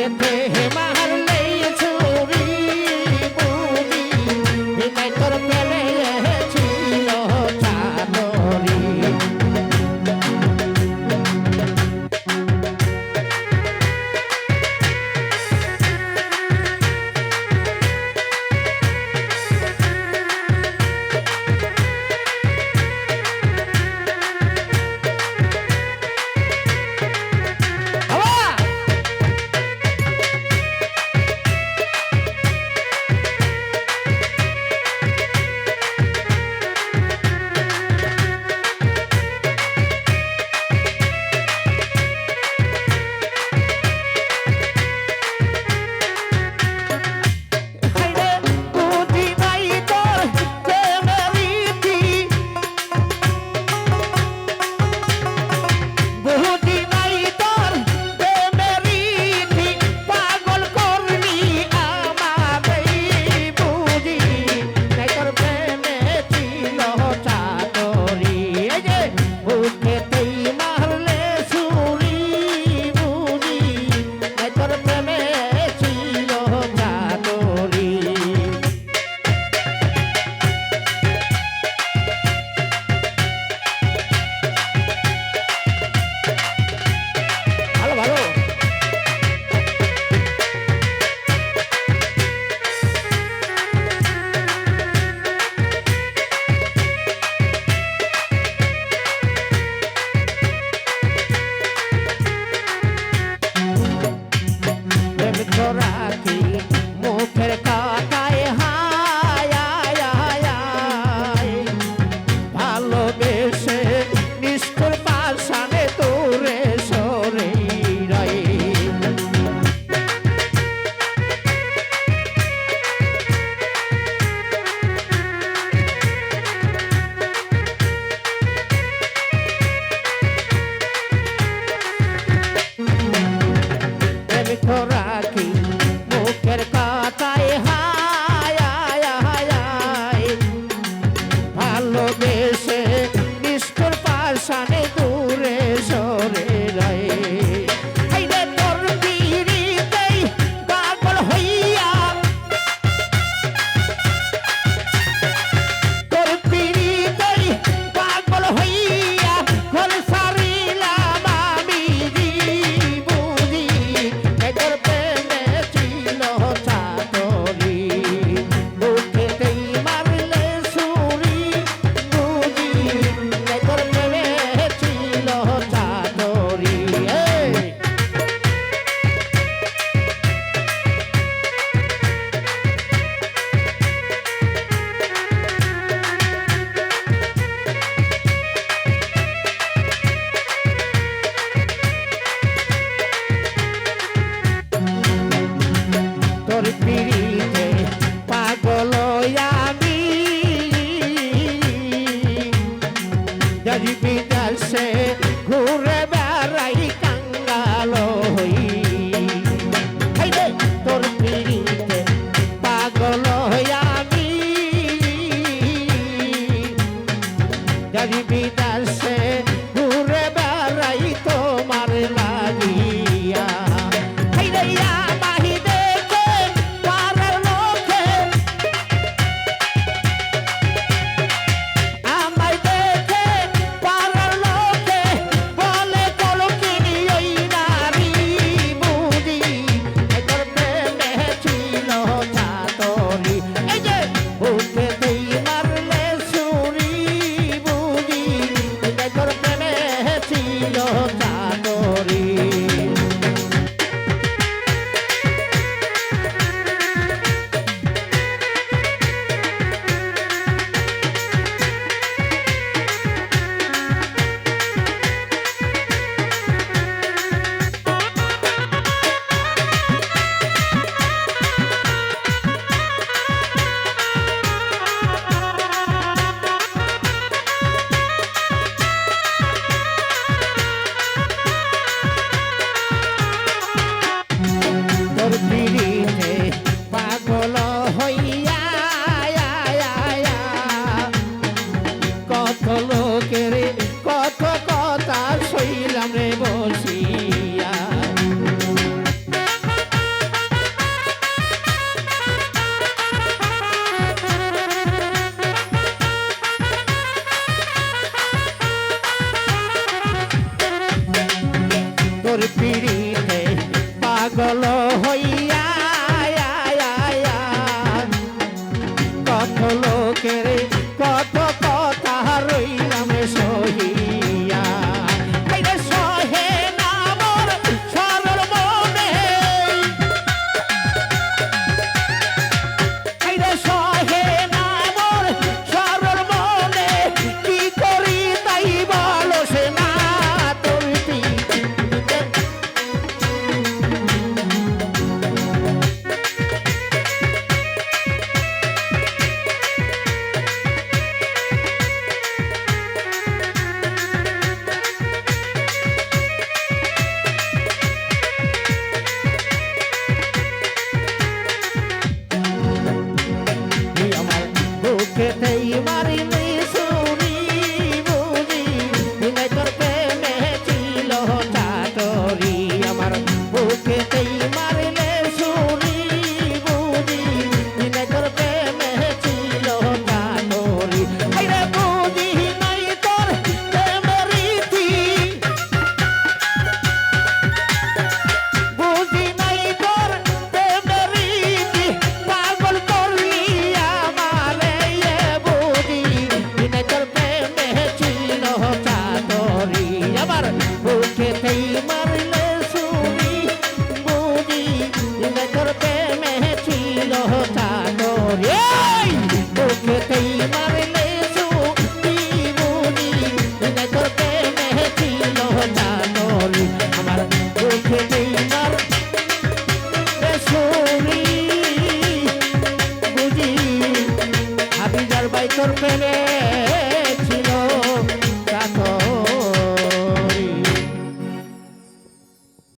বুকেতে প্রেমিক রাখি দেশ বিদেশে ঘুরে বেড়াই কাঙ্গাল হই। তোর পিড়িতে পাগল হইয়ামি দেশ বিদেশে